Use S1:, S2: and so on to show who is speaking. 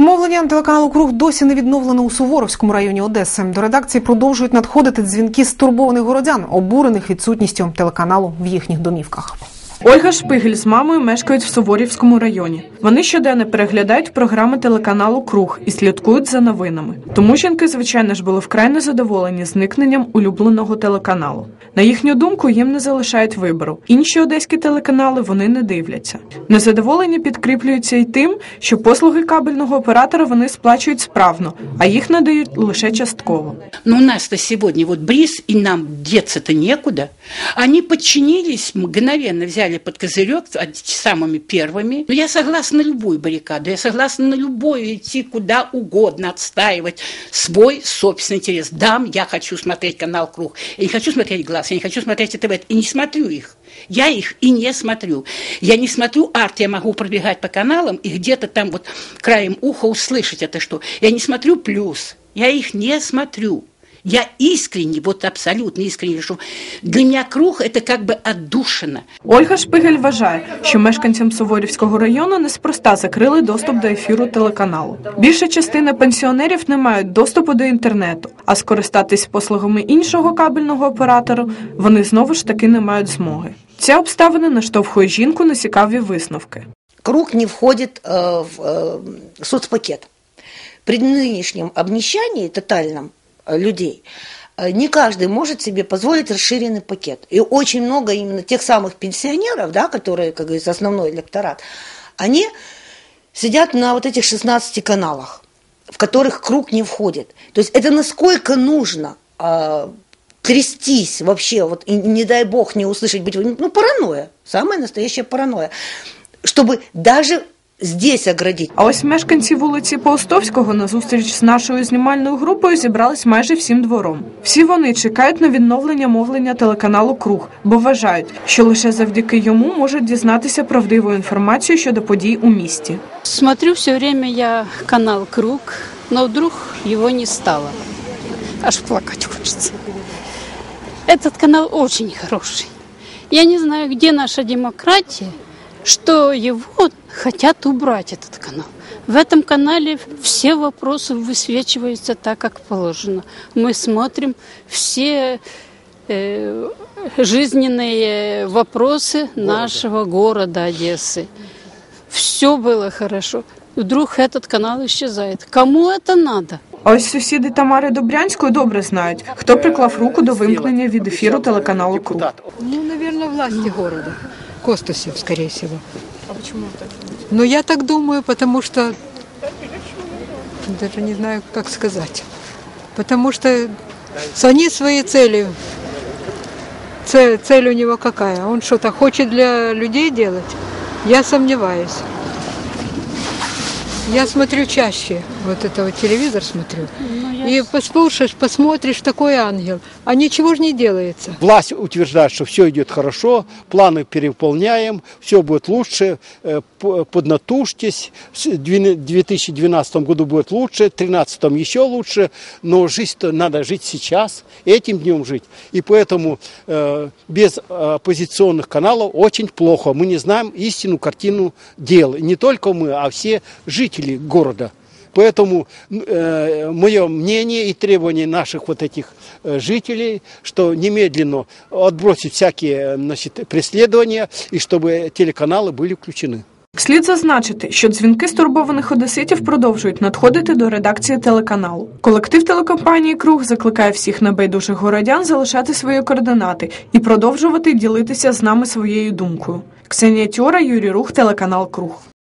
S1: Мовлення телеканалу Круг досі не відновлено у Суворовському районі Одеси. До редакції продовжують надходити дзвінки стурбованих городян, обурених відсутністю телеканалу в їхніх домівках.
S2: Ольга Шпигель з мамою мешкають в Суворівському районі. Вони щоденно переглядають програми телеканалу Круг і слідкують за новинами. Тому жінки, звичайно ж, були вкрай незадоволені зникненням улюбленого телеканалу. На їхню думку, їм не залишають вибору. Інші одеські телеканали вони не дивляться. Незадоволені підкріплюються й тим, що послуги кабельного оператора вони сплачують справно, а їх надають лише частково.
S3: Но у нас-то сегодня вот бриз, и нам деться-то некуда. Они подчинились, мгновенно взяли под козырек самыми первыми. Но я согласна на любую баррикаду, я согласна на любую идти куда угодно, отстаивать свой собственный интерес. Да, я хочу смотреть канал «Круг», я не хочу смотреть «Глаз», я не хочу смотреть ТВ, и не смотрю их. Я их и не смотрю. Я не смотрю арт, я могу пробегать по каналам и где-то там вот краем уха услышать это что. Я не смотрю плюс, я их не смотрю. Я искренне, вот абсолютно искренне, что для меня круг это как бы отдушина.
S2: Ольга Шпигель вважає, що мешканцям Суворівського району неспроста закрили доступ до ефіру телеканалу. Більша частина пенсіонерів не мають доступу до інтернету, а скористатись послугами іншого кабельного оператора вони знову ж таки не мають змоги. Ця обставина наштовхує жінку на цікаві висновки.
S4: Круг не входит э, в э, соцпакет. При нынешнем обнищании тотальном э, людей э, не каждый может себе позволить расширенный пакет. И очень много именно тех самых пенсионеров, да, которые, как говорится, основной электорат, они сидят на вот этих 16 каналах, в которых круг не входит. То есть это насколько нужно э, трястись вообще, вот, и не дай бог не услышать, быть, ну, паранойя, самая настоящая паранойя, чтобы даже здесь оградить.
S2: А ось мешканці вулиці Паустовського на зустріч з нашою знімальною групою зібрались майже всім двором. Всі вони чекають на відновлення мовлення телеканалу Круг, бо вважають, що лише завдяки йому можуть дізнатися правдиву інформацію щодо подій у місті.
S5: Смотрю все время я канал «Круг», но вдруг его не стало. Аж плакать хочется. Этот канал очень хороший. Я не знаю, где наша демократия, что его хотят убрать, этот канал. В этом канале все вопросы высвечиваются так, как положено. Мы смотрим все э, жизненные вопросы нашего города Одессы. Все было хорошо. Вдруг этот канал исчезает. Кому это надо?
S2: А ось сусіди Тамари Добрянської добре знають, хто приклав руку до вимкнення від ефіру телеканалу Круг.
S6: Ну, наверное, власти города. Костусев, скорее всего. А почему так? Ну, я так думаю, потому что... Даже не знаю, как сказать. Потому что они свои цели. Цель, цель у него какая? Он что-то хочет для людей делать? Я сомневаюсь. Я смотрю чаще, вот это вот телевизор смотрю. И послушаешь, посмотришь, такой ангел. А ничего же не делается.
S7: Власть утверждает, что все идет хорошо, планы переполняем, все будет лучше, э, поднатужьтесь. В 2012 году будет лучше, в 2013 еще лучше, но жизнь надо жить сейчас, этим днем жить. И поэтому э, без оппозиционных каналов очень плохо. Мы не знаем истинную картину дел. Не только мы, а все жители города. Поэтому э, мое мнение и требование наших вот этих э, жителей, что немедленно отбросить всякие значит, преследования и чтобы телеканалы были включены.
S2: Слід зазначити, що дзвінки стурбованих одеситів продовжують надходити до редакції телеканалу. Колектив телекомпанії Круг закликає всіх небайдужих городян залишати свої координати і продовжувати ділитися з нами своєю думкою. Ксенія Тьора, Юрій Рух, телеканал Круг.